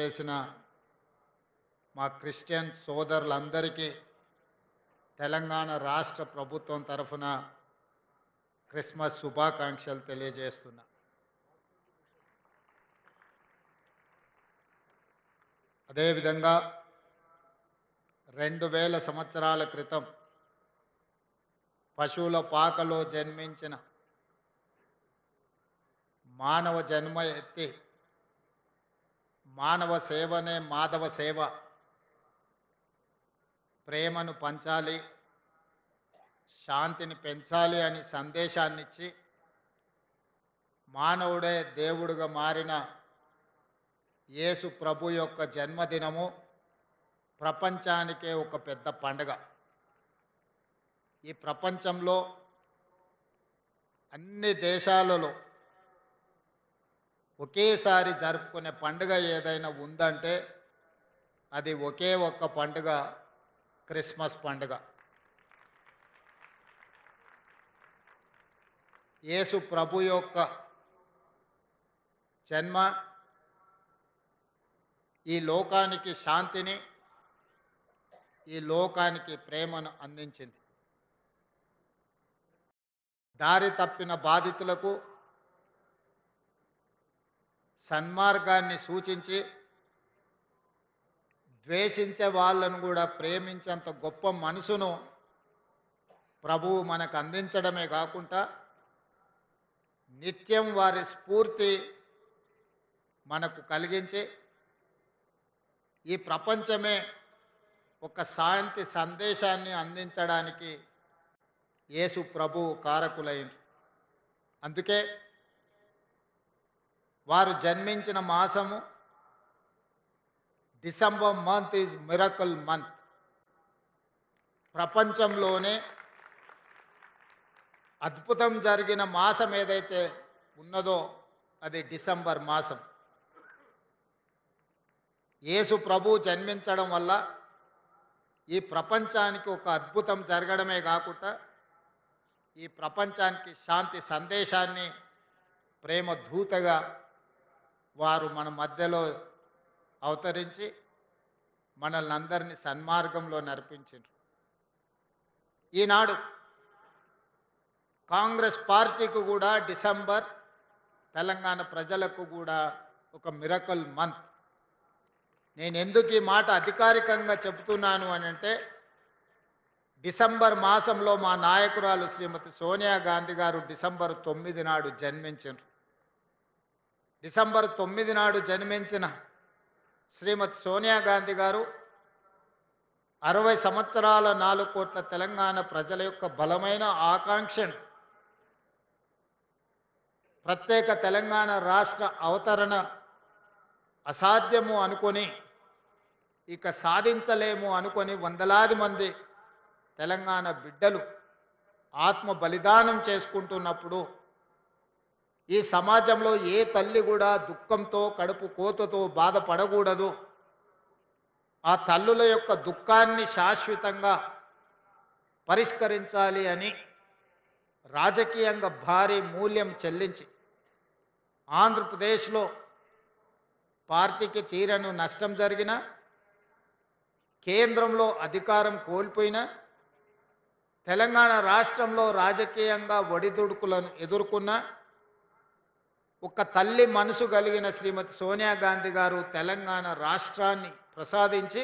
చేసిన మా క్రిస్టియన్ సోదరులందరికీ తెలంగాణ రాష్ట్ర ప్రభుత్వం తరఫున క్రిస్మస్ శుభాకాంక్షలు తెలియజేస్తున్నా. అదేవిధంగా రెండు వేల సంవత్సరాల క్రితం పశువుల పాకలో జన్మించిన మానవ జన్మ ఎత్తి మానవ సేవనే మాధవ సేవ. ప్రేమను పంచాలి శాంతిని పెంచాలి అని సందేశాన్ని ఇచ్చి మానవుడే దేవుడుగా మారిన యేసు ప్రభు యొక్క జన్మదినము ప్రపంచానికే ఒక పెద్ద పండగ. ఈ ప్రపంచంలో అన్ని దేశాలలో ఒకేసారి జరుపుకునే పండుగ ఏదైనా ఉందంటే అది ఒకే ఒక్క పండుగ క్రిస్మస్ పండుగ. యేసు ప్రభు యొక్క జన్మ ఈ లోకానికి శాంతిని ఈ లోకానికి ప్రేమను అందించింది. దారి తప్పిన బాధితులకు సన్మార్గాన్ని సూచించి ద్వేషించే వాళ్ళను కూడా ప్రేమించేంత గొప్ప మనసును ప్రభువు మనకు అందించడమే కాకుండా నిత్యం వారి స్ఫూర్తి మనకు కలిగించి ఈ ప్రపంచమే ఒక శాంతి సందేశాన్ని అందించడానికి యేసు ప్రభు కారకులైంది అందుకే వారు జన్మించిన మాసము December month is miracle month. ప్రపంచంలోనే అద్భుతం జరిగిన మాసం ఏదైతే ఉన్నదో అది డిసెంబర్ మాసం. యేసు ప్రభు జన్మించడం వల్ల ఈ ప్రపంచానికి ఒక అద్భుతం జరగడమే కాకుండా ఈ ప్రపంచానికి శాంతి సందేశాన్ని ప్రేమ దూతగా వారు మన మధ్యలో అవతరించి మనల్ని అందరినీ సన్మార్గంలో నడిపించారు ఈనాడు కాంగ్రెస్ పార్టీకి కూడా డిసెంబర్ తెలంగాణ ప్రజలకు కూడా ఒక మిరకల్ మంత్. నేను ఎందుకు ఈ మాట అధికారికంగా చెబుతున్నాను అని అంటే డిసెంబర్ మాసంలో మా నాయకురాలు శ్రీమతి సోనియా గాంధీ గారు డిసెంబర్ తొమ్మిది నాడు జన్మించారు డిసెంబర్ తొమ్మిది నాడు జన్మించిన శ్రీమతి సోనియా గాంధీ గారు అరవై సంవత్సరాల నాలుగు కోట్ల తెలంగాణ ప్రజల యొక్క బలమైన ఆకాంక్షను ప్రత్యేక తెలంగాణ రాష్ట్ర అవతరణ అసాధ్యము అనుకొని ఇక సాధించలేము అనుకొని వందలాది మంది తెలంగాణ బిడ్డలు ఆత్మ బలిదానం చేసుకుంటున్నప్పుడు ఈ సమాజంలో ఏ తల్లి కూడా దుఃఖంతో కడుపు కోతతో బాధపడకూడదు. ఆ తల్లుల యొక్క దుఃఖాన్ని శాశ్వతంగా పరిష్కరించాలి అని రాజకీయంగా భారీ మూల్యం చెల్లించి ఆంధ్రప్రదేశ్లో పార్టీకి తీరను నష్టం జరిగిన కేంద్రంలో అధికారం కోల్పోయిన తెలంగాణ రాష్ట్రంలో రాజకీయంగా ఒడిదుడుకులను ఎదుర్కొన్న ఒక తల్లి మనసు కలిగిన శ్రీమతి సోనియా గాంధీ గారు తెలంగాణ రాష్ట్రాన్ని ప్రసాదించి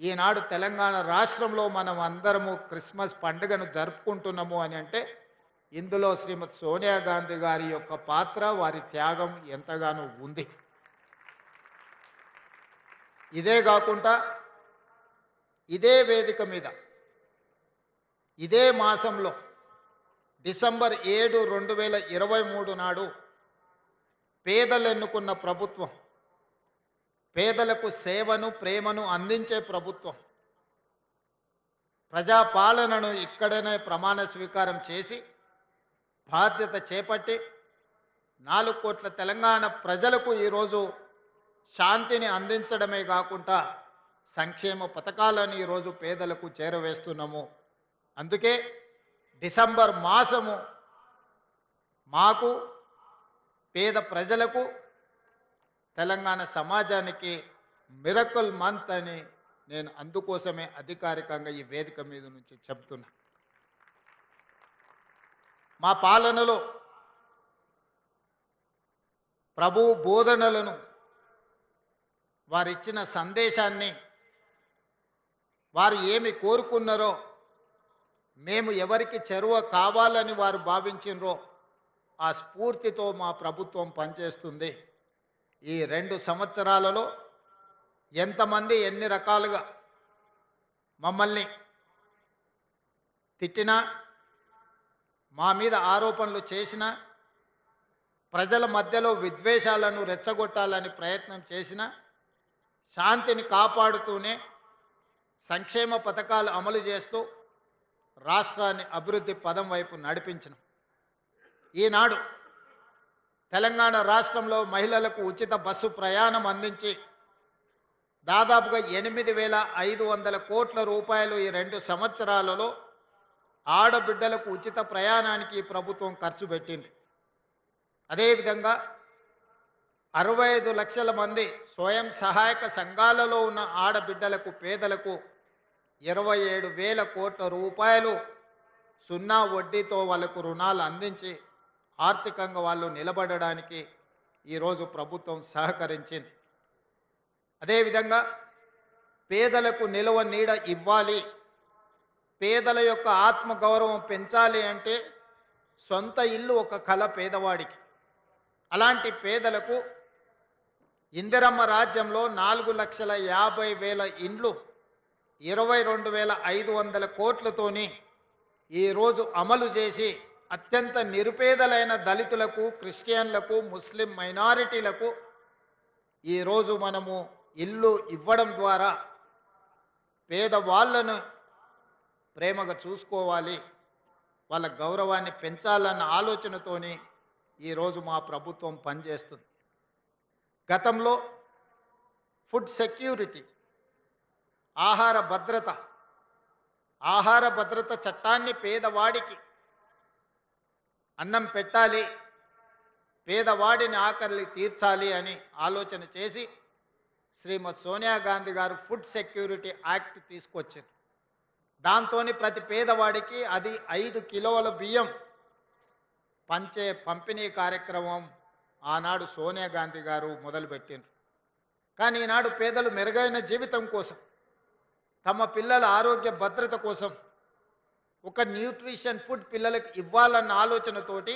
ఈనాడు తెలంగాణ రాష్ట్రంలో మనం అందరము క్రిస్మస్ పండుగను జరుపుకుంటున్నాము అని అంటే ఇందులో శ్రీమతి సోనియా గాంధీ గారి యొక్క పాత్ర వారి త్యాగం ఎంతగానో ఉంది. ఇదే కాకుండా ఇదే వేదిక మీద ఇదే మాసంలో డిసెంబర్ ఏడు రెండు వేల ఇరవై మూడు నాడు పేదలు ఎన్నుకున్న ప్రభుత్వం పేదలకు సేవను ప్రేమను అందించే ప్రభుత్వం ప్రజాపాలనను ఇక్కడనే ప్రమాణ స్వీకారం చేసి బాధ్యత చేపట్టి నాలుగు కోట్ల తెలంగాణ ప్రజలకు ఈరోజు శాంతిని అందించడమే కాకుండా సంక్షేమ పథకాలను ఈరోజు పేదలకు చేరవేస్తున్నాము. అందుకే డిసెంబర్ మాసము మాకు పేద ప్రజలకు తెలంగాణ సమాజానికి మిరకల్ మంత్ అని నేను అందుకోసమే అధికారికంగా ఈ వేదిక మీద నుంచి చెప్తున్నా. మా పాలనలో ప్రభు బోధనలను వారిచ్చిన సందేశాన్ని వారు ఏమి కోరుకున్నారో మేము ఎవరికి చెరువ కావాలని వారు భావించినరో ఆ స్ఫూర్తితో మా ప్రభుత్వం పనిచేస్తుంది. ఈ రెండు సంవత్సరాలలో ఎంతమంది ఎన్ని రకాలుగా మమ్మల్ని తిట్టినా మా మీద ఆరోపణలు చేసినా ప్రజల మధ్యలో విద్వేషాలను రెచ్చగొట్టాలని ప్రయత్నం చేసినా శాంతిని కాపాడుతూనే సంక్షేమ పథకాలు అమలు చేస్తూ రాష్ట్రాన్ని అభివృద్ధి పదం వైపు నడిపించిన. ఈనాడు తెలంగాణ రాష్ట్రంలో మహిళలకు ఉచిత బస్సు ప్రయాణం అందించి దాదాపుగా ఎనిమిది వేల ఐదు వందల కోట్ల రూపాయలు ఈ రెండు సంవత్సరాలలో ఆడబిడ్డలకు ఉచిత ప్రయాణానికి ప్రభుత్వం ఖర్చు పెట్టింది. అదేవిధంగా అరవై ఐదు లక్షల మంది స్వయం సహాయక సంఘాలలో ఉన్న ఆడబిడ్డలకు పేదలకు ఇరవై ఏడు వేల కోట్ల రూపాయలు సున్నా వడ్డీతో వాళ్ళకు రుణాలు అందించి ఆర్థికంగా వాళ్ళు నిలబడడానికి ఈరోజు ప్రభుత్వం సహకరించింది. అదేవిధంగా పేదలకు నిలవ నీడ ఇవ్వాలి. పేదల యొక్క ఆత్మగౌరవం పెంచాలి అంటే సొంత ఇల్లు ఒక కళ పేదవాడికి. అలాంటి పేదలకు ఇందిరమ్మ రాజ్యంలో నాలుగు లక్షల యాభై వేల ఇండ్లు ఇరవై రెండు వేల ఐదు వందల కోట్లతోని ఈరోజు అమలు చేసి అత్యంత నిరుపేదలైన దళితులకు క్రిస్టియన్లకు ముస్లిం మైనారిటీలకు ఈరోజు మనము ఇల్లు ఇవ్వడం ద్వారా పేదవాళ్ళను ప్రేమగా చూసుకోవాలి. వాళ్ళ గౌరవాన్ని పెంచాలన్న ఆలోచనతోని ఈరోజు మా ప్రభుత్వం పనిచేస్తుంది. గతంలో ఫుడ్ సెక్యూరిటీ ఆహార భద్రత ఆహార భద్రత చట్టాన్ని పేదవాడికి అన్నం పెట్టాలి పేదవాడిని ఆకలి తీర్చాలి అని ఆలోచన చేసి శ్రీమతి సోనియా గాంధీ గారు ఫుడ్ సెక్యూరిటీ యాక్ట్ తీసుకొచ్చారు. దాంతో ప్రతి పేదవాడికి అది ఐదు కిలోల బియ్యం పంచే పంపిణీ కార్యక్రమం ఆనాడు సోనియా గాంధీ గారు మొదలుపెట్టిండ్రు. కానీ ఈనాడు పేదలు మెరుగైన జీవితం కోసం తమ పిల్లల ఆరోగ్య భద్రత కోసం ఒక న్యూట్రిషన్ ఫుడ్ పిల్లలకు ఇవ్వాలన్న ఆలోచనతోటి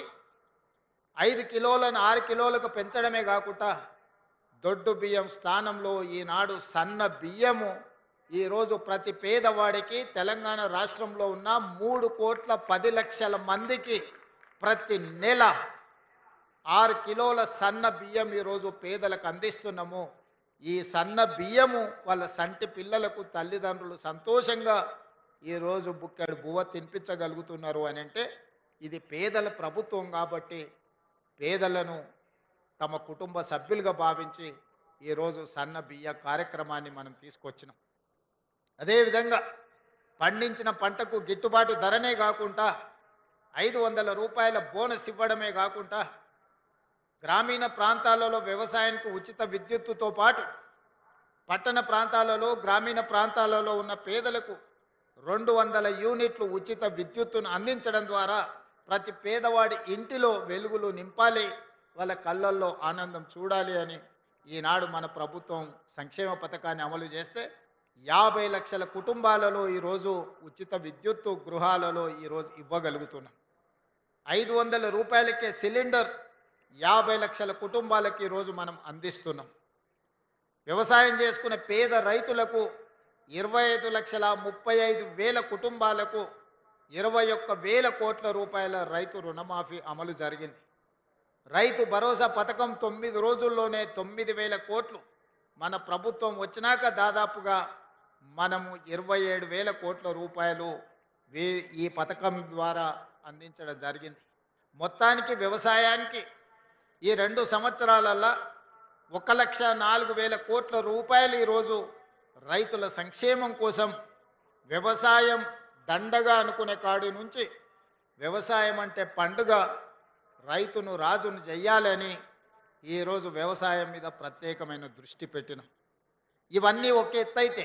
ఐదు కిలోలను ఆరు కిలోలకు పెంచడమే కాకుండా దొడ్డు బియ్యం స్థానంలో ఈనాడు సన్న బియ్యము ఈరోజు ప్రతి పేదవాడికి తెలంగాణ రాష్ట్రంలో ఉన్న మూడు కోట్ల పది లక్షల మందికి ప్రతి నెల ఆరు కిలోల సన్న బియ్యం ఈరోజు పేదలకు అందిస్తున్నాము. ఈ సన్న బియ్యము వాళ్ళ సంటి పిల్లలకు తల్లిదండ్రులు సంతోషంగా ఈరోజు బుక్కడు బువ్వ తినిపించగలుగుతున్నారు అని అంటే ఇది పేదల ప్రభుత్వం కాబట్టి పేదలను తమ కుటుంబ సభ్యులుగా భావించి ఈరోజు సన్న బియ్య కార్యక్రమాన్ని మనం తీసుకొచ్చినాం. అదేవిధంగా పండించిన పంటకు గిట్టుబాటు ధరనే కాకుండా ఐదు వందల రూపాయల బోనస్ ఇవ్వడమే కాకుండా గ్రామీణ ప్రాంతాలలో వ్యవసాయానికి ఉచిత విద్యుత్తుతో పాటు పట్టణ ప్రాంతాలలో గ్రామీణ ప్రాంతాలలో ఉన్న పేదలకు రెండు వందల యూనిట్లు ఉచిత విద్యుత్తును అందించడం ద్వారా ప్రతి పేదవాడి ఇంటిలో వెలుగులు నింపాలి వాళ్ళ కళ్ళల్లో ఆనందం చూడాలి అని ఈనాడు మన ప్రభుత్వం సంక్షేమ పథకాన్ని అమలు చేస్తే యాభై లక్షల కుటుంబాలలో ఈరోజు ఉచిత విద్యుత్తు గృహాలలో ఈరోజు ఇవ్వగలుగుతున్నాం. ఐదు వందల రూపాయలకే సిలిండర్ యాభై లక్షల కుటుంబాలకి ఈరోజు మనం అందిస్తున్నాం. వ్యవసాయం చేసుకునే పేద రైతులకు ఇరవై ఐదు లక్షల ముప్పై ఐదు వేల కుటుంబాలకు ఇరవై ఒక్క వేల కోట్ల రూపాయల రైతు రుణమాఫీ అమలు జరిగింది. రైతు భరోసా పథకం తొమ్మిది రోజుల్లోనే తొమ్మిది వేల కోట్లు. మన ప్రభుత్వం వచ్చినాక దాదాపుగా మనము ఇరవై ఏడు వేల కోట్ల రూపాయలు ఈ పథకం ద్వారా అందించడం జరిగింది. మొత్తానికి వ్యవసాయానికి ఈ రెండు సంవత్సరాలల్లా ఒక లక్ష నాలుగు వేల కోట్ల రూపాయలు ఈరోజు రైతుల సంక్షేమం కోసం వ్యవసాయం దండగా అనుకునే కాడి నుంచి వ్యవసాయం అంటే పండుగ రైతును రాజును చెయ్యాలని ఈరోజు వ్యవసాయం మీద ప్రత్యేకమైన దృష్టి పెట్టినాం. ఇవన్నీ ఒక ఎత్తైతే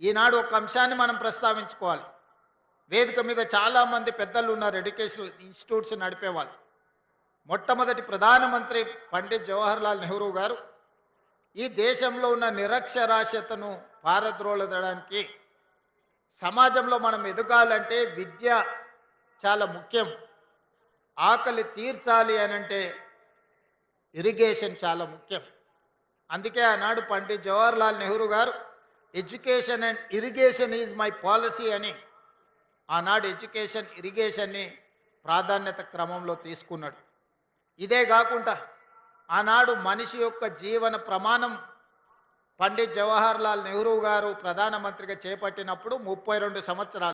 ఈనాడు ఒక అంశాన్ని మనం ప్రస్తావించుకోవాలి. వేదిక మీద చాలామంది పెద్దలు ఉన్నారు ఎడ్యుకేషనల్ ఇన్స్టిట్యూట్స్ నడిపేవాళ్ళు మొట్టమొదటి ప్రధానమంత్రి పండిత్ జవహర్లాల్ నెహ్రూ గారు ఈ దేశంలో ఉన్న నిరక్షరాస్యతను పారద్రోలదడానికి సమాజంలో మనం ఎదగాలంటే విద్య చాలా ముఖ్యం. ఆకలి తీర్చాలి అని అంటే ఇరిగేషన్ చాలా ముఖ్యం. అందుకే ఆనాడు పండిత్ జవహర్లాల్ నెహ్రూ గారు education and irrigation is my policy అని ఆనాడు ఎడ్యుకేషన్ ఇరిగేషన్ని ప్రాధాన్యత క్రమంలో తీసుకున్నాడు. ఇదే కాకుండా ఆనాడు మనిషి యొక్క జీవన ప్రమాణం పండిత్ జవహర్లాల్ నెహ్రూ గారు ప్రధానమంత్రిగా చేపట్టినప్పుడు ముప్పై రెండు సంవత్సరాలు.